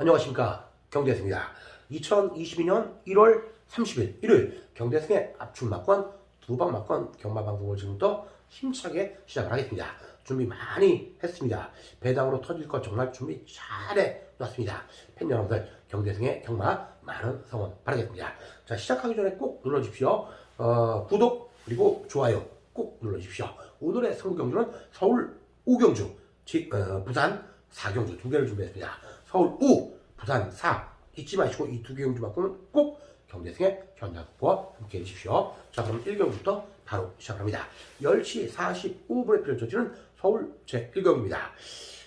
안녕하십니까 경대승입니다. 2022년 1월 30일 일요일 경대승의 압축 막권 두방 막권 경마 방송을 지금부터 힘차게 시작을 하겠습니다. 준비 많이 했습니다. 배당으로 터질 것 정말 준비 잘해 놨습니다. 팬 여러분들 경대승의 경마 많은 성원 바라겠습니다. 자 시작하기 전에 꼭 눌러주십시오. 어, 구독 그리고 좋아요 꼭 눌러주십시오. 오늘의 선구 경주는 서울 5경주, 지- 어, 부산 4경주 두 개를 준비했습니다. 서울 5, 부산 4 잊지 마시고 이 두개 경주만큼은 꼭 경대승의 현장과 함께 해주십시오. 자 그럼 1경주부터 바로 시작합니다. 10시 45분에 펼쳐지는 서울 제1경입니다.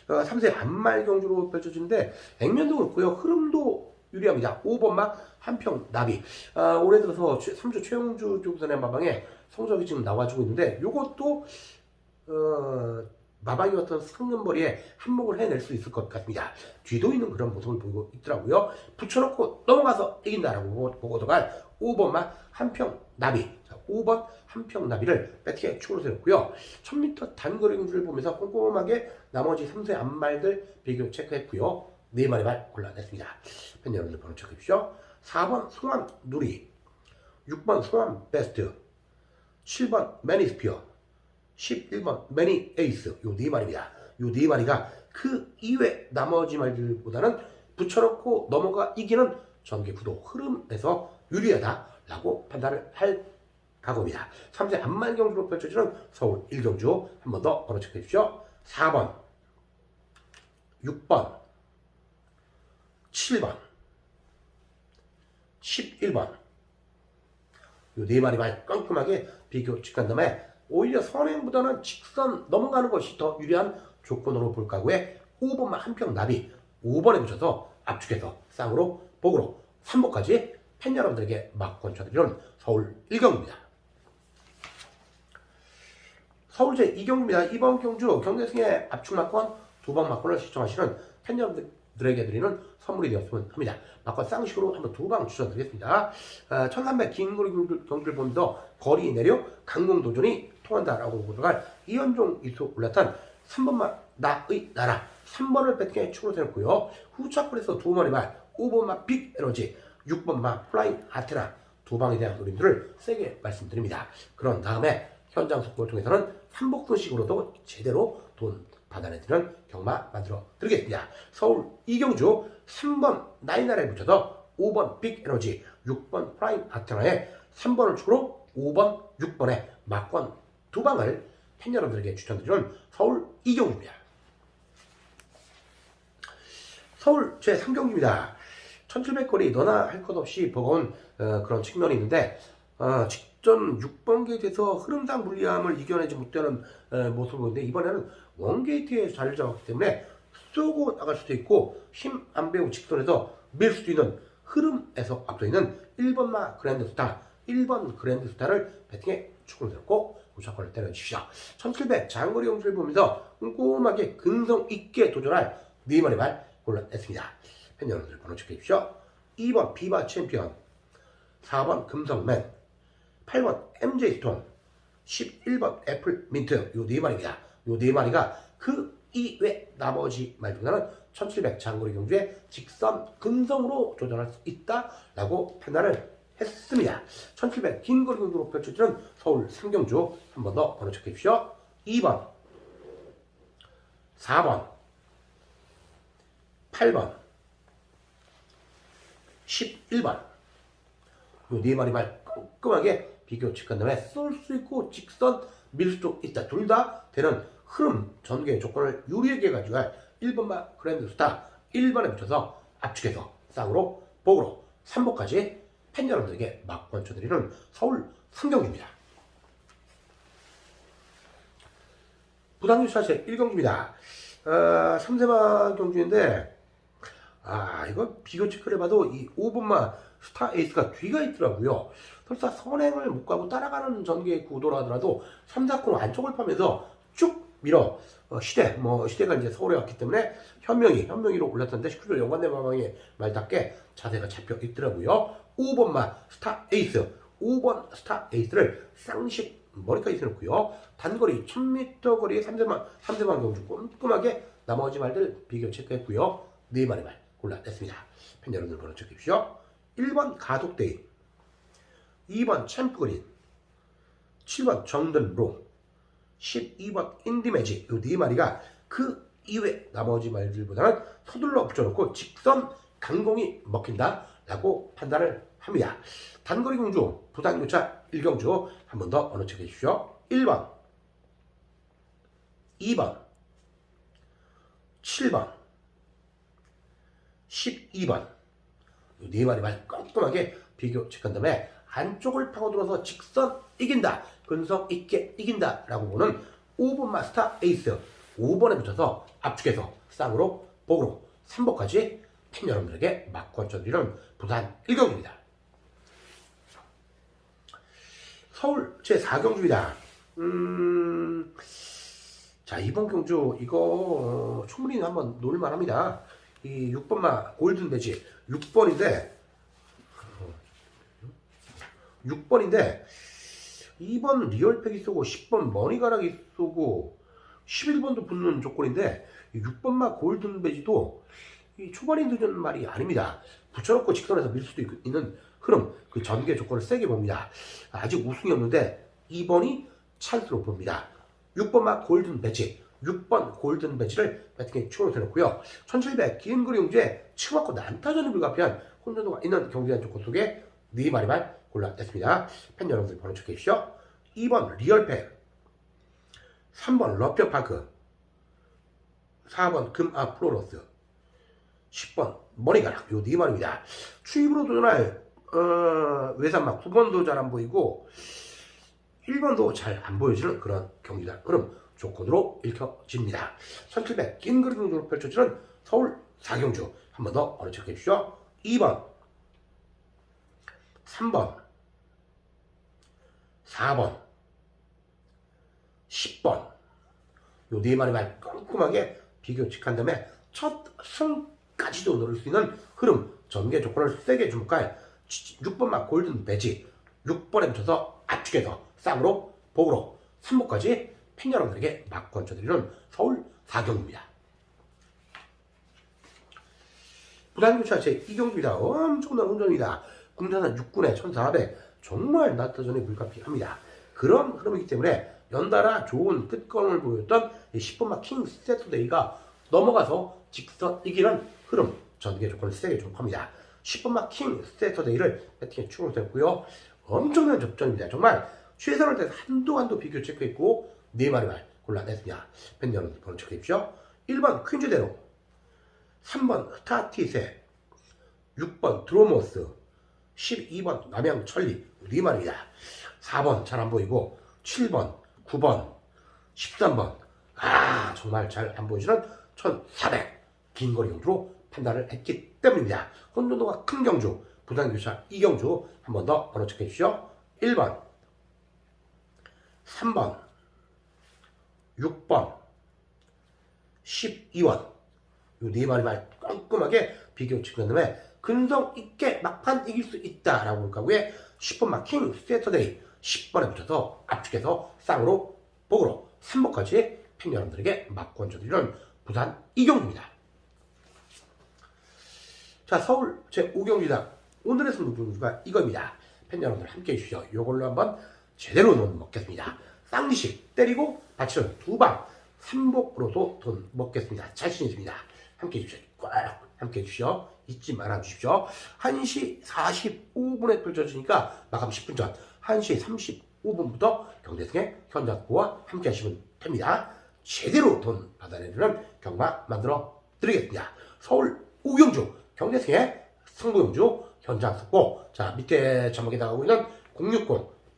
어, 3세 안말 경주로 펼쳐지는데 액면도 그렇고요. 흐름도 유리합니다. 5번막 한평 나비. 아, 올해 들어서 3주 최용주 조선의 마방에 성적이 지금 나와주고 있는데 요것도 어, 마방이 어떤 상근머리에 한몫을 해낼 수 있을 것 같습니다. 뒤도 있는 그런 모습을 보이고 있더라고요. 붙여놓고 넘어가서 이긴다라고 보고도가 5번만 한평 나비. 자, 5번 한평 나비를 배팅에 축으로 세웠고요. 1000m 단거리 경주를 보면서 꼼꼼하게 나머지 3세 안말들 비교 체크했고요. 네 마리만 골라냈습니다. 팬 여러분들 번호 체크해 주십시오. 4번 송암 누리, 6번 송암 베스트, 7번 매니스피어, 11번 매니 에이스 요네 마리입니다. 요 네 마리가 그 이외 나머지 말들보다는 붙여놓고 넘어가 이기는 전개 구도 흐름에서 유리하다라고 판단을 할 각오입니다. 3세 안만 경주로 펼쳐지는 서울 1경주 한 번 더 번호 체크해 주십시오. 4번, 6번, 7번, 11번 요 네 마리만 깔끔하게 비교 직한 다음에 오히려 선행보다는 직선 넘어가는 것이 더 유리한 조건으로 볼 각오에 5번만 한평 나비 5번에 붙여서 압축해서 쌍으로 복으로 3번까지 팬 여러분들에게 막 권 쳐드리는 서울 1경입니다. 서울 제 2경입니다. 이번 경주 경대승의 압축 막권 두방 막권을 시청하시는 팬 여러분들에게 드리는 선물이 되었으면 합니다. 막권 쌍식으로 한번 두 방 추천드리겠습니다. 어, 1300 긴거리 경주- 경주를 보면서 거리 내려 강공도전이 통한다라고 보도갈 이현종 이수 올라탄 3번만 나의 나라 3번을 배팅에 축으로 세웠고요. 후차권에서 두 마리만 5번만 빅 에너지 6번만 플라잉 아테나 두 방에 대한 노림들을 세게 말씀드립니다. 그런 다음에 현장 속보를 통해서는 삼복도식으로도 제대로 돈 받아내드리는 경마 만들어 드리겠습니다. 서울 이경주 3번 나이나라에 붙여서 5번 빅 에너지 6번 프라임 아테나에 3번을 축으로 5번 6번에 막권 두 방을 팬 여러분들에게 추천드리는 서울 이경주입니다. 서울 제3경주입니다. 1700거리 너나 할 것 없이 버거운 어, 그런 측면이 있는데 어, 직전 6번 게이트에서 흐름상 불리함을 이겨내지 못하는 어, 모습을 보는데 이번에는 원 게이트에 자리를 잡았기 때문에 쏘고 나갈 수도 있고 힘 안 배우 직선에서 밀 수도 있는 흐름에서 앞서 있는 1번마 그랜드 스타 1번 그랜드 스타를 배팅에 축으로 들었고 우차권을 때려주십시오. 1700 장거리 경주를 보면서 꼼꼼하게 근성 있게 도전할 네 마리 말 골라냈습니다. 팬 여러분들 번호 체크해 주십시오. 2번 비바 챔피언 4번 금성맨 8번 MJ 스톤 11번 애플 민트 요 네 마리입니다. 요 네 마리가 그 이외 나머지 말보다는 1700 장거리 경주에 직선 근성으로 조전할 수 있다라고 판단을 했습니다. 1700 긴 거리 경주로 펼쳐지는 서울 상경주 한 번 더 번호 체크해 주십시오. 2번 4번 8번 11번 요네 마리 말 꼼꼼하게 비교 체크한 다음에 쏠 수 있고 직선 밀 수도 있다. 둘 다 되는 흐름 전개 조건을 유리하게 가져갈 1번만 그랜드 스타 1번에 붙여서 압축해서 쌍으로 복으로 3번까지 팬 여러분들에게 막권 쳐드리는 서울 상경주입니다. 부당뉴스 제 1경주입니다. 어, 3세마 경주인데 아, 이거 비교 체크를 해봐도 이 5번만 스타 에이스가 뒤가 있더라고요. 설사 선행을 못 가고 따라가는 전개 구도라 하더라도 3, 4코너 안쪽을 파면서 쭉 밀어 어, 시대, 뭐 시대가 이제 서울에 왔기 때문에 현명히, 현명히로 올랐던데 식구들 연관된 마방의 말답게 자세가 잡혀 있더라고요. 5번만 스타 에이스, 5번 스타 에이스를 쌍식 머리까지 세놓고요. 단거리 1000m 거리에 3대만, 3대만 경주 꼼꼼하게 나머지 말들 비교 체크했고요. 네 마리 말 골라냈습니다. 팬 여러분들 번호 체크해주십시오. 1번 가독데이 2번 챔프그린 7번 정든로 12번 인디매직 이 네 마리가 그 이외 나머지 말들보다는 서둘러 붙여놓고 직선 강공이 먹힌다 라고 판단을 합니다. 단거리 공주 부산교차 1경주 한 번더 어느 체크해 주십시오. 1번 2번 7번 12번 이네 마리만 꼼꼼하게 비교 체크한 다음에 안쪽을 파고들어서 직선 이긴다 근성 있게 이긴다 라고 보는 5번 마스터 에이스 5번에 붙여서 압축해서 쌍으로 복으로 3번까지 팬 여러분들에게 막고 전드리는 부산 1경기입니다 서울 제4경주입니다 음... 자 이번 경주 이거 어, 충분히 한번 놀만합니다. 이 6번마 골든 배지 6번인데 6번인데 2번 리얼팩이 쏘고 10번 머니가락이 쏘고 11번도 붙는 조건인데 이 6번마 골든 배지도 이 초반에 늦은 말이 아닙니다. 붙여놓고 직선에서 밀 수도 있- 있는 흐름 그 전개 조건을 세게 봅니다. 아직 우승이 없는데 2번이 찬스로 봅니다. 6번마 골든 배지 6번 골든 배지를 배팅에 추가로 해놓고요. 1700긴 거리 용주에 치맞고 난타전에 불가피한 혼전도가 있는 경기한 조건 속에 네 마리만 골라냈습니다. 팬 여러분들 번호 체크해 주시죠. 2번 리얼팩 3번 러피어파크 4번 금아 플로러스 10번 머리가락 요 네 마리입니다. 추입으로 도전할 어, 외산막 9번도 잘 안 보이고 1번도 잘 안 보여지는 그런 경기다. 그럼 조건으로 읽혀집니다. 1700 긴 그림 정도로 펼쳐지는 서울 4경주 한 번더 체크해 주시죠. 2번 3번 4번 10번 요 네 마리만 꼼꼼하게 비교 체크한 다음에 첫 승 까지도 노릴 수 있는 흐름 전개 조건을 세게 주목할 6번만 골든 배지 6번에 붙여서 압축해서 쌍으로 복으로 3목까지 팬 여러분들에게 막고 얹혀드리는 서울 4경입니다. 부산교차 제2경기입니다. 엄청난 운전입니다. 군산은 6군에 1400 정말 낮다전에 불가피합니다. 그런 흐름이기 때문에 연달아 좋은 끝건을 보였던 10번마 킹 세터데이가 넘어가서 직선 이기는 흐름 전개 조건을 세게 주목합니다. 10번마 킹 세터데이를 배팅에 추가로 됐고요. 엄청난 접전입니다. 정말 최선을 다해서 한도 한도 비교 체크했고 네 마리만 골라냈습니다. 팬 여러분들 번호 체크해 주십시오. 1번 퀸즈대로 3번 스타티세 6번 드로모스 12번 남양천리 네 마리입니다. 4번 잘 안 보이고 7번 9번 13번 아 정말 잘 안 보이시는 1400 긴 거리 경주로 판단을 했기 때문입니다. 혼돈도가 큰 경주 부산교차 이경주 한 번더 번호 체크해 주시죠. 1번 3번 6번 12원 요네 마리만 꼼꼼하게 비교 측은 다음에 근성 있게 막판 이길 수 있다라고 볼 거고요 10번 마킹 세터데이 10번에 붙여서 압축해서 쌍으로 복으로 3번까지 팬 여러분들에게 막고 얹어드리는 부산 이경주입니다 자 서울 제5경기장 오늘의 승부가 이겁니다. 팬 여러분들 함께 해주시죠. 이걸로 한번 제대로 돈 먹겠습니다. 쌍리식 때리고 받치는 두방 삼복으로도 돈 먹겠습니다. 자신 있습니다. 함께 해주십시오 꼭 함께 해주시죠. 잊지 말아 주십시오. 1시 45분에 펼쳐지니까 마감 10분 전 1시 35분부터 경대승의 현장구와 함께 하시면 됩니다. 제대로 돈 받아내는 경마 만들어 드리겠습니다. 서울 우경주 경대승의 승부용주 현장 속보. 자 밑에 자막에 나가고 있는 060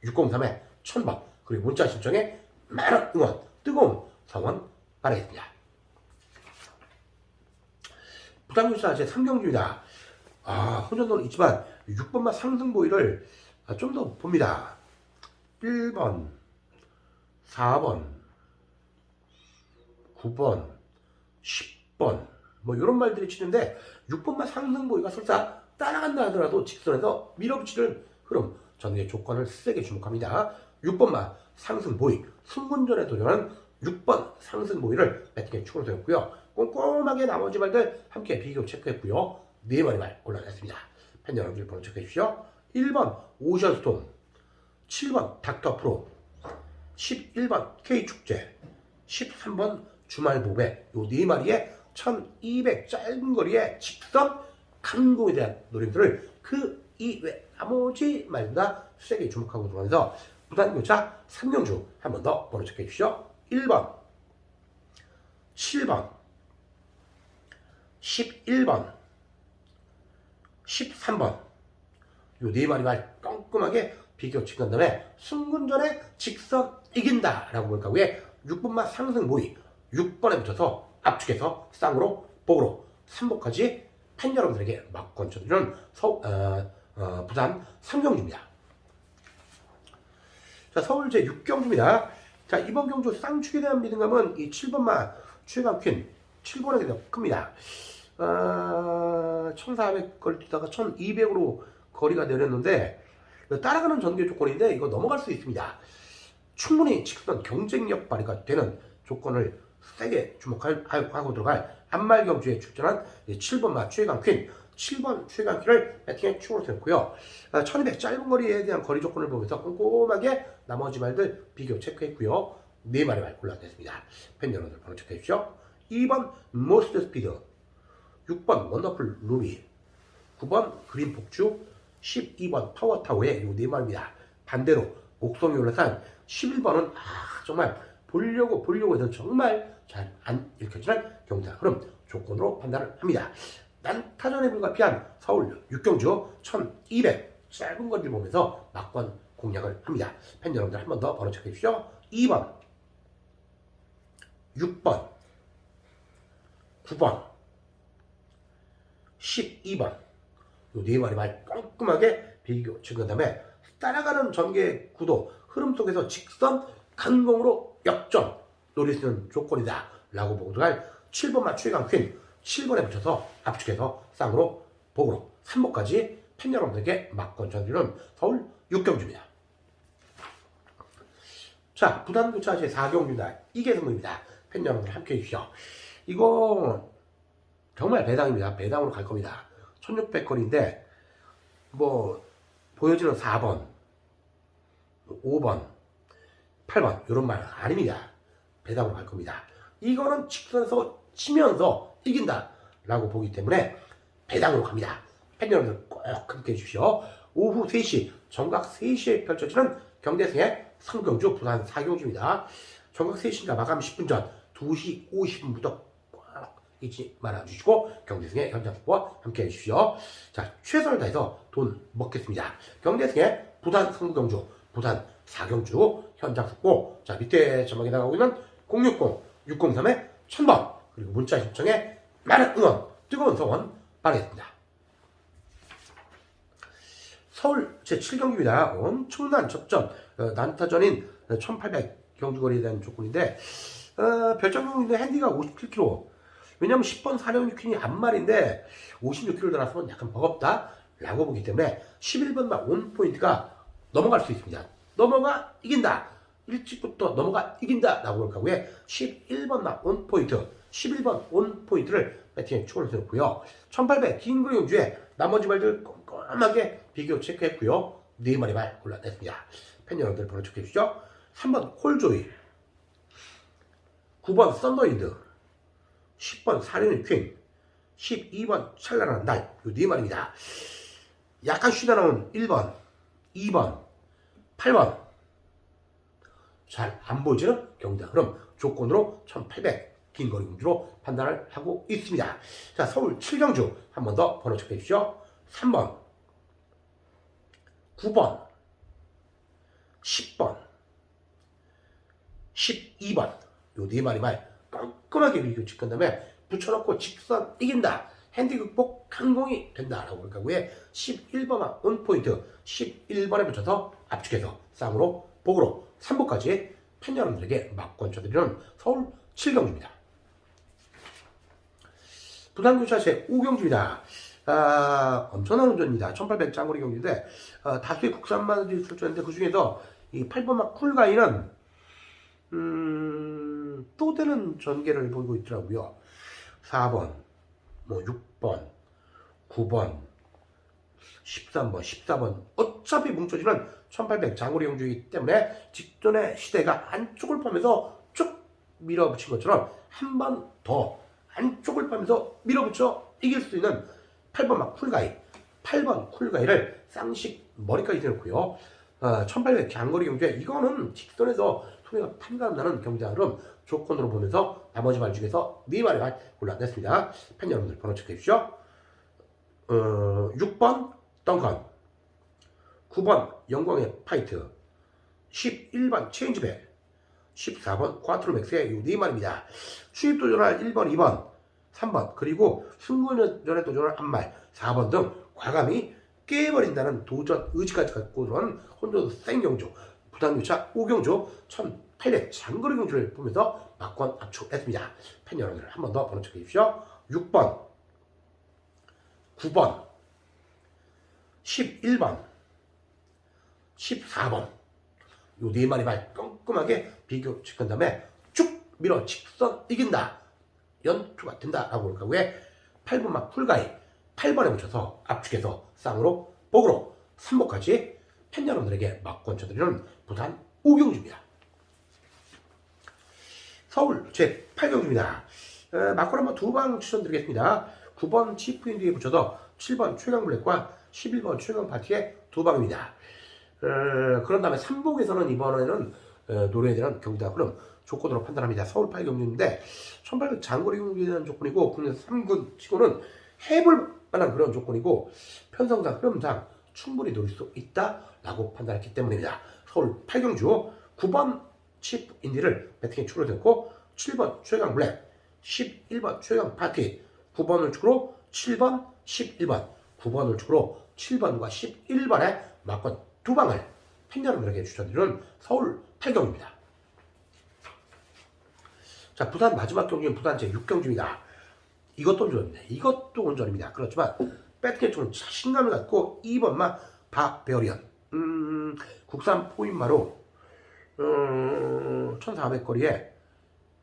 603에 1000번 그리고 문자 신청에 많은 응원 뜨거운 성원 바라겠습니다. 부산교사 제 3경주입니다. 아 혼전도는 있지만 6번만 상승 보이를 아, 좀더 봅니다. 1번 4번 9번 10번 뭐 이런 말들이 치는데 6번만 상승보이가 설사 따라간다 하더라도 직선에서 밀어붙이는 흐름 전개 조건을 세게 주목합니다. 6번만 상승보이 승군전에 도전하는 6번 상승보이를 배팅에 추가로 되었고요. 꼼꼼하게 나머지 말들 함께 비교 체크했고요. 네 마리 말 골라냈습니다. 팬 여러분들 번호 체크해 주시오. 1번 오션스톰, 7번 닥터프로, 11번 K축제, 13번 주말보배 요 네 마리의 1200 짧은 거리의 직선 강공에 대한 노래들을 그 이외 나머지 말보다 세게 주목하고 들어가면서 부산교차 3경주 한 번 더 번호 체크해 주시오. 1번, 7번, 11번, 13번 요 네 마리 말 꼼꼼하게 비교 체크한 다음에 승군전에 직선 이긴다 라고 볼까 왜 6번만 상승 모의 6번에 붙여서 압축해서 쌍으로 복으로 3번까지 팬 여러분들에게 막 권 쳐드리는 서, 어, 어, 부산 삼경주입니다. 자, 서울 제 6경주입니다. 자, 이번 경주 쌍축에 대한 믿음감은 이 7번마 최강 퀸 7번에게 더 큽니다. 어, 1400걸 뛰다가 1200으로 거리가 내렸는데 따라가는 전개 조건인데 이거 넘어갈 수 있습니다. 충분히 직선 경쟁력 발휘가 되는 조건을 세게 주목하고 들어갈 안말 경주에 출전한 7번 마 최강 퀸 7번 최강 퀸을 배팅에 추가로 세웠고요. 1200 짧은 거리에 대한 거리 조건을 보면서 꼼꼼하게 나머지 말들 비교 체크했고요. 네 마리 말 골라냈습니다. 팬 여러분들 번호 체크해 주시오. 2번 모스트 스피드 6번 원더풀 루비 9번 그린 폭주 12번 파워타워의 요네 마리입니다. 반대로 목성이 올라산 11번은 아, 정말 보려고 보려고 해서 정말 잘 안 읽혀지는 경자 흐름 조건으로 판단을 합니다. 난타전에 불가피한 서울 6경주 1200 짧은 거리를 보면서 막권 공략을 합니다. 팬 여러분들 한 번 더 번호 체크해 주시오. 2번 6번 9번 12번 요네 마리 말 깔끔하게 비교 찍은 다음에 따라가는 전개 구도 흐름 속에서 직선 간공으로 역전 노릴 수 있는 조건이다 라고 보고 들어갈 7번 맞추기강 퀸 7번에 붙여서 압축해서 쌍으로 복으로 3번까지 팬 여러분들에게 막권 전드리는 서울 6경주입니다. 자, 부산교차 제 4경주입니다. 이게 승부입니다. 팬 여러분들 함께 해주시오. 이거 정말 배당입니다. 배당으로 갈 겁니다. 1600거리인데 뭐 보여지는 4번, 5번, 8번 이런 말 아닙니다. 배당으로 갈 겁니다. 이거는 직선에서 치면서 이긴다 라고 보기 때문에 배당으로 갑니다. 팬 여러분들 꼭 함께 해주시오. 오후 3시 정각 3시에 펼쳐지는 경대승의 성경주 부산 4경주입니다. 정각 3시니까 마감 10분 전 2시 50분부터 꼭 잊지 말아주시고 경대승의 현장 속보와 함께 해주시오. 자 최선을 다해서 돈 먹겠습니다. 경대승의 부산 성경주 부산 4경주 현장 속보 자 밑에 전망에 나가고 있는 060-603의 1000번 그리고 문자 신청에 많은 응원 뜨거운 성원 바라겠습니다. 서울 제7경기입니다. 엄청난 접전, 어, 난타전인 1800 경주거리에 대한 조건인데, 어, 별점경인데 핸디가 57kg. 왜냐면 10번 사령 6퀸이 앞말인데 56kg 달았으면 약간 버겁다. 라고 보기 때문에 11번만 온 포인트가 넘어갈 수 있습니다. 넘어가 이긴다. 일찍부터 넘어가 이긴다. 라고 볼 거고요. 11번만 온 포인트, 11번 온 포인트를 배팅에 추가로 세웠고요. 1800 긴거리 경주에 나머지 말들 꼼꼼하게 비교 체크했고요. 네 마리 말 골라냈습니다. 팬 여러분들 번호 체크해 주시죠. 3번 콜조이 9번 썬더인드 10번 사륜의 퀸 12번 찬란한 날요네 마리입니다. 약간 쉬다 나온 1번 2번 8번 잘 안 보이지는 경자 흐름 조건으로 1800 긴거리 공주로 판단을 하고 있습니다. 자, 서울 7경주 한 번 더 번호 체크해 주시죠. 3번, 9번, 10번, 12번. 요 네 마리 말 깔끔하게 비교 찍은 다음에 붙여놓고 직선 이긴다. 핸디 극복 강공이 된다라고 볼 거고요. 11번만 온포인트 11번에 붙여서 압축해서 쌍으로 복으로 3보까지 팬 여러분들에게 막권 쳐드리는 서울 7경주입니다. 부산교차 제 5경주입니다. 아, 엄청난 운전입니다. 1800 장거리 경주인데 어, 다수의 국산마들이 출전했는데 그 중에서 이 8번마 쿨가이는 음, 또 다른 전개를 보이고 있더라고요. 4번, 뭐 6번, 9번, 13번, 14번 어차피 뭉쳐지는 1800 장거리 용주이기 때문에 직전의 시대가 안쪽을 파면서 쭉 밀어붙인 것처럼 한 번 더 안쪽을 파면서 밀어붙여 이길 수 있는 8번 막 쿨가이 8번 쿨가이를 쌍식 머리까지 대놓고요 어, 1800 장거리 경주에 이거는 직선에서 소리가 판가름 나는 경자름 조건으로 보면서 나머지 말 중에서 네 마리가 골라냈습니다. 팬 여러분들 번호 체크해 주시죠. 어, 6번 덩컨 9번 영광의 파이트 11번 체인지백 14번 쿼트로맥스의 요네 마리입니다. 추입 도전할 1번, 2번, 3번 그리고 승부전에 도전할 한말 4번 등 과감히 깨버린다는 도전 의지까지 갖고 들어온 혼조도 생경주 부담유차 5경주 1800 장거리 경주를 보면서 막권 압축했습니다. 팬 여러분들 한 번 더 번호 체크해 주십시오. 6번 9번 11번 14번 요 네 마리 말 꼼꼼하게 비교 체크한 다음에 쭉 밀어 직선 이긴다 연투가 된다 라고 볼까 왜 8번 막 풀가이 8번에 붙여서 압축해서 쌍으로 복으로 3번까지 팬 여러분들에게 막권 쳐드리는 부산 우경주입니다. 서울 제 8경주입니다. 막권 한번 두 방 추천드리겠습니다. 9번 치프인디에 붙여서 7번 최강블랙과 11번 최강 파티의 두 방입니다. 어, 그런 다음에 3복에서는 이번에는 어, 노래에 대한 경기다 흐름 조건으로 판단합니다. 서울 8 경주인데 1800 장거리 경기에 대한 조건이고 국내 3군 치고는 해볼 만한 그런 조건이고 편성상 흐름상 충분히 노릴 수 있다라고 판단했기 때문입니다. 서울 8 경주 9번 칩 인디를 배팅에 추가로 됐고 7번 최강 블랙 11번 최강 파티 9번을 축으로 7번 11번 9번을 축으로 7번과 11번의 막권 두 방을 팬 여러분들에게 추천드리는 서울 8경입니다. 자 부산 마지막 경기는 부산 제 6경주입니다. 이것도 온전입니다. 이것도 온전입니다. 그렇지만 배트게 좀 자신감을 갖고 2번만 박배어리언 음, 국산 포인마로 음, 1400거리에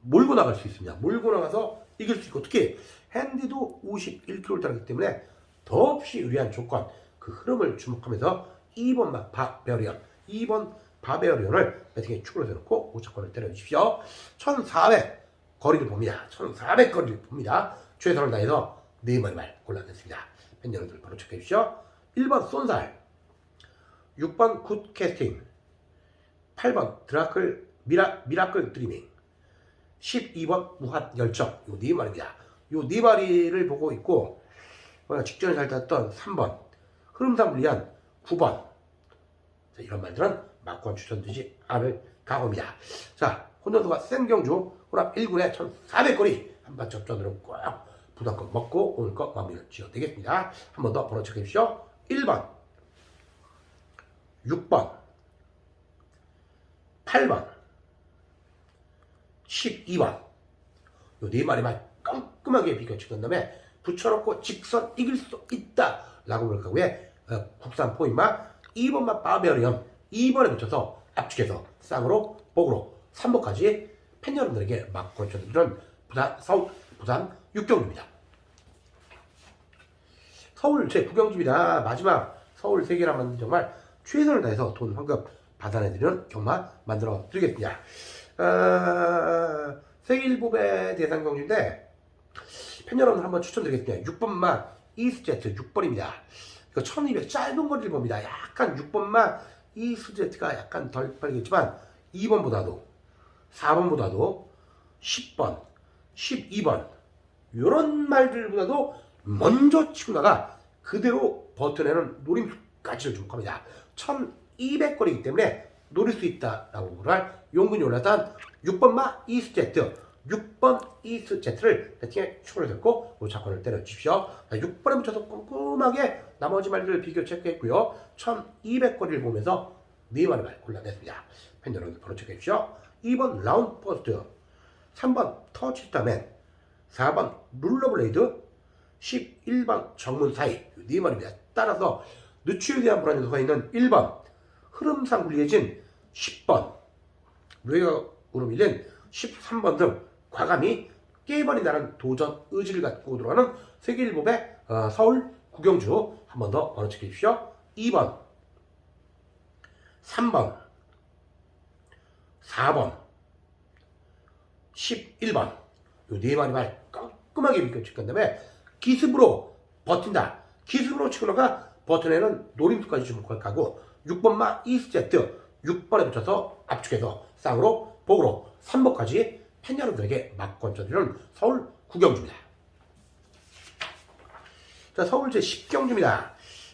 몰고 나갈 수 있습니다. 몰고 나가서 이길 수 있고 특히 핸디도 51kg 달하기 때문에 더없이 유리한 조건 그 흐름을 주목하면서 2번만 박배어리언 2번 바베어리언을 배팅에 축으로 대놓고 우차권을 때려주십시오. 1400 거리를 봅니다. 1400 거리를 봅니다. 최선을 다해서 네 마리 말 골라냈습니다. 팬 여러분들 바로 체크해 주시죠. 1번 쏜살 6번 굿 캐스팅 8번 드라클 미라, 미라클 드리밍 12번 무한 열정 요 네 마리입니다. 요 네 마리를 보고 있고 어, 직전에 잘 탔던 3번 흐름상 불리한 9번 자, 이런 말들은 막권 추천되지 않을 각오입니다. 자 혼전수가 센 경주 호랍 1군에 1400거리 한번 접전으로 꼭 부담금 먹고 오늘 거 마무리를 지어 되겠습니다. 한 번 더 번호 체크해 주시죠. 1번 6번 8번 12번 요 네 마리만 깔끔하게 비교 찍은 다음에 붙여놓고 직선 이길 수 있다 라고 볼 거고요 어, 국산 포인마 2번만 바베리엄 2번에 붙여서 압축해서 쌍으로 복으로 3번까지 팬 여러분들에게 막 권쳐드리는 부산 서울 부산 6경주입니다 서울 제 9경주입니다 마지막 서울 세계라 만든 정말 최선을 다해서 돈 환급 받아내드리는 경마 만들어 드리겠습니다. 어, 세계일보배 대상 경주인데 팬 여러분 한번 추천드리겠습니다. 6번만 이스제트 6번입니다. 이거 1200 짧은 거리를 봅니다. 약간 6번만 이스제트가 약간 덜 빠르겠지만 2번보다도 4번보다도 10번, 12번 이런 말들보다도 먼저 치고 나가 그대로 버텨내는 노림수까지를 주목합니다. 1200거리이기 때문에 노릴 수 있다라고 보할 용군이 올랐던 6번마 이스제트 6번 이스 제트를 배팅에 추가를 됐고 오차권을 때려주십시오. 6번에 붙여서 꼼꼼하게 나머지 말들을 비교 체크했고요. 1200거리를 보면서 네 마리 말 골라냈습니다. 팬 여러분 바로 체크해 주십시오. 2번 라운드 포스트 3번 터치스타맨 4번 룰러블레이드 11번 정문 사이 네 마리입니다. 따라서 누추에 대한 불안이 가 있는 1번 흐름상 불리해진 10번 외곽으로 밀린 13번 등 과감히 나는 도전 의지를 갖고 들어가는 세계일보배 어, 서울 구경주 한 번더 번호 체크해 주십시오. 2번 3번 4번 11번 요네 마리 말 깔끔하게 비껴칠 건다음에 기습으로 버틴다. 기습으로 치고나가 버튼에는 노림수까지 주목할 가고 6번 마 이스제트 6번에 붙여서 압축해서 쌍으로 복으로 3번까지 팬 여러분들에게 막권 쳐드리는 서울 구경주입니다. 자, 서울 제 10경주입니다.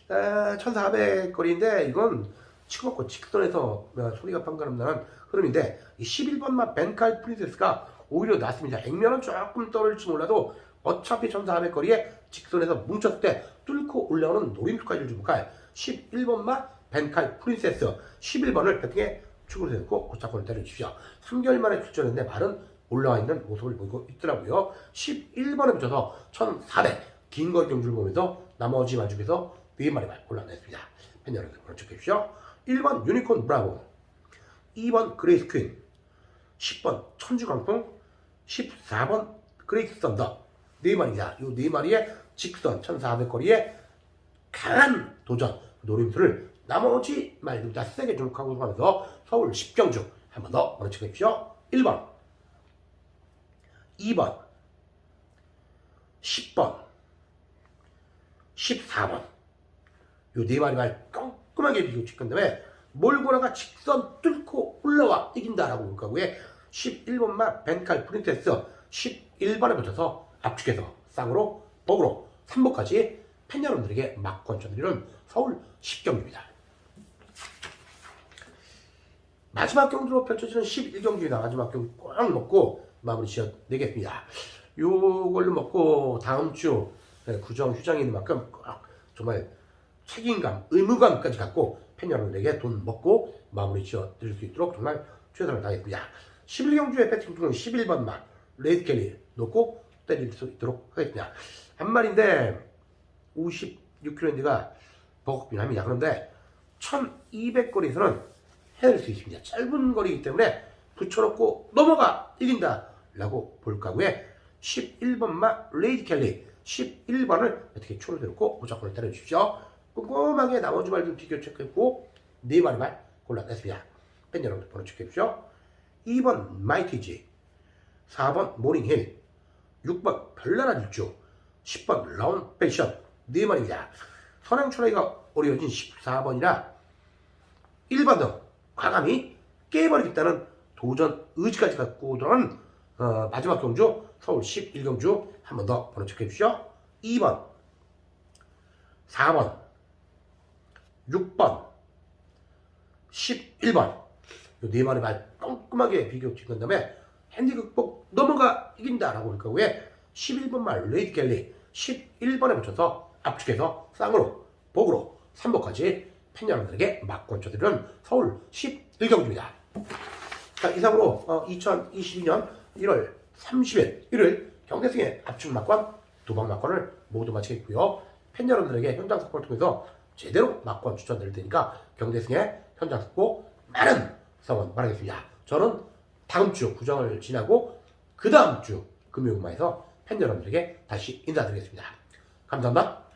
1400거리인데 이건 치고받고 직선에서 어, 소리가 방금 나는 흐름인데 이 11번 마 벤칼 프린세스가 오히려 낫습니다. 액면은 조금 떨어질지 몰라도 어차피 1400거리에 직선에서 뭉쳤을 때 뚫고 올라오는 노림수까지 주목할 11번 마 벤칼 프린세스 11번을 배팅에 축으로 세우고 고착권을 때려주십시오. 3개월 만에 출전했는데 말은 올라와 있는 모습을 보이고 있더라고요. 11번에 붙여서 1400 긴 거리 경주를 보면서 나머지 마중에서 네 마리 말 골라냈습니다. 팬 여러분 그렇게 주십시오. 1번 유니콘 브라보 2번 그레이스 퀸 10번 천주광풍 14번 그레이스 썬더 네 마리입니다. 이네 마리의 직선 1400거리에 강한 도전 노림수를 나머지 말들 다 세게 주목하고 가면서 서울 10경주 한 번더 체크해주십시오. 1번 2번 10번 14번. 요 네 마리 말 깔끔하게 비교 찍은 다음에 몰고라가 직선 뚫고 올라와 이긴다라고 볼 거고요. 11번마 벤칼 프린테스 11번에 붙여서 압축해서 쌍으로 복으로 3번까지 팬 여러분들에게 막 권 쳐드리는 서울 10경기입니다. 마지막 경기로 펼쳐지는 11경기입니다. 마지막 경기 꼭 먹고 마무리 지어 내겠습니다 요걸로 먹고 다음 주 네, 구정 휴장이 있는 만큼 꼭 정말 책임감, 의무감까지 갖고 팬 여러분들에게 돈 먹고 마무리 지어 드릴 수 있도록 정말 최선을 다하겠습니다. 11경주의 배팅 중은 11번만 레이드 켈리 놓고 때릴 수 있도록 하겠습니다. 한 마리인데 56kg인데가 버겁긴 합니다. 그런데 1200거리에서는 해낼 수 있습니다. 짧은 거리이기 때문에 붙여놓고 넘어가 이긴다 라고 볼 거고요. 11번마 레이디 켈리 11번을 어떻게 초를 들고 무조건을 때려주십시오. 꼼꼼하게 나머지 말 좀 비교 체크했고 네 마리만 골라냈습니다. 팬 여러분들 번호 체크해 주십시오. 2번 마이티지 4번 모닝힐 6번 별나라 질주 10번 라운 패션 네 마리입니다. 선행 출하기가 어려워진 14번이라 1번 등 과감히 깨버리겠다는 도전 의지까지 갖고 들어는 어, 마지막 경주 서울 11경주 한 번 더 번호 체크해 주시죠. 2번 4번 6번 11번 요네 마리 말 깔끔하게 비교 찍은 다음에 핸디 극복 넘어가 이긴다 라고 할 거고요. 11번 말 레이드 갤리 11번에 붙여서 압축해서 쌍으로 복으로 3번까지 팬 여러분들에게 막권 쳐드리는 서울 11경주입니다. 자, 이상으로 어, 2022년 1월 30일 일요일 경대승의 압축 막권 두방 막권을 모두 마치겠고요. 팬 여러분들에게 현장 스포를 통해서 제대로 막권 추천드릴 테니까 경대승의 현장 스포 많은 성원 바라겠습니다. 저는 다음 주 구정을 지나고 그 다음 주 금요일마에서 팬 여러분들에게 다시 인사드리겠습니다. 감사합니다.